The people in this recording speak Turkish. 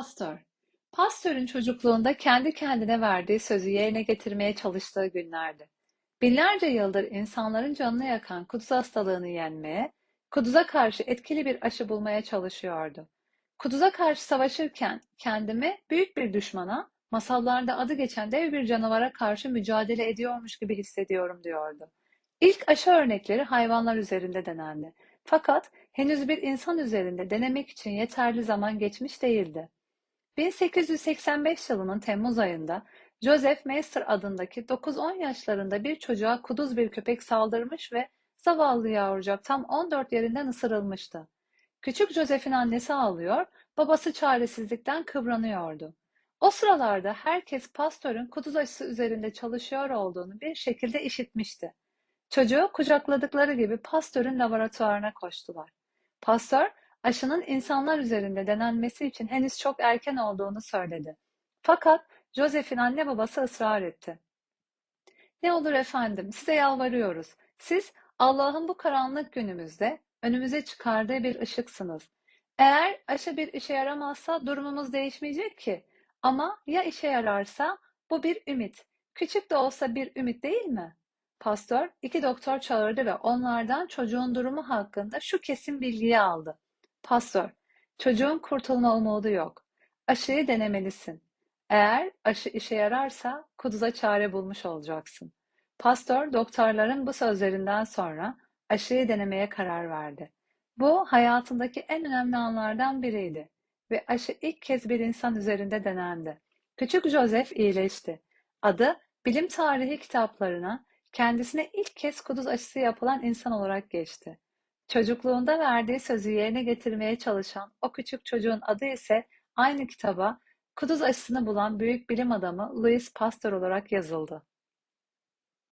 Pasteur. Pasteur'ün çocukluğunda kendi kendine verdiği sözü yerine getirmeye çalıştığı günlerdi. Binlerce yıldır insanların canını yakan kuduz hastalığını yenmeye, kuduza karşı etkili bir aşı bulmaya çalışıyordu. Kuduza karşı savaşırken kendimi büyük bir düşmana, masallarda adı geçen dev bir canavara karşı mücadele ediyormuş gibi hissediyorum diyordu. İlk aşı örnekleri hayvanlar üzerinde denendi. Fakat henüz bir insan üzerinde denemek için yeterli zaman geçmiş değildi. 1885 yılının Temmuz ayında Joseph Meister adındaki 9-10 yaşlarında bir çocuğa kuduz bir köpek saldırmış ve zavallı yavrucak tam 14 yerinden ısırılmıştı. Küçük Joseph'in annesi ağlıyor, babası çaresizlikten kıvranıyordu. O sıralarda herkes pastörün kuduz aşısı üzerinde çalışıyor olduğunu bir şekilde işitmişti. Çocuğu kucakladıkları gibi pastörün laboratuvarına koştular. Pastör, aşının insanlar üzerinde denenmesi için henüz çok erken olduğunu söyledi. Fakat Joseph'in anne babası ısrar etti. Ne olur efendim, size yalvarıyoruz. Siz Allah'ın bu karanlık günümüzde önümüze çıkardığı bir ışıksınız. Eğer aşı bir işe yaramazsa durumumuz değişmeyecek ki. Ama ya işe yararsa bu bir ümit. Küçük de olsa bir ümit değil mi? Pastör iki doktor çağırdı ve onlardan çocuğun durumu hakkında şu kesin bilgiyi aldı. Pastör, çocuğun kurtulma umudu yok. Aşıyı denemelisin. Eğer aşı işe yararsa kuduza çare bulmuş olacaksın. Pastör doktorların bu sözlerinden sonra aşıyı denemeye karar verdi. Bu hayatındaki en önemli anlardan biriydi ve aşı ilk kez bir insan üzerinde denendi. Küçük Joseph iyileşti. Adı bilim tarihi kitaplarına kendisine ilk kez kuduz aşısı yapılan insan olarak geçti. Çocukluğunda verdiği sözü yerine getirmeye çalışan o küçük çocuğun adı ise aynı kitaba kuduz aşısını bulan büyük bilim adamı Louis Pasteur olarak yazıldı.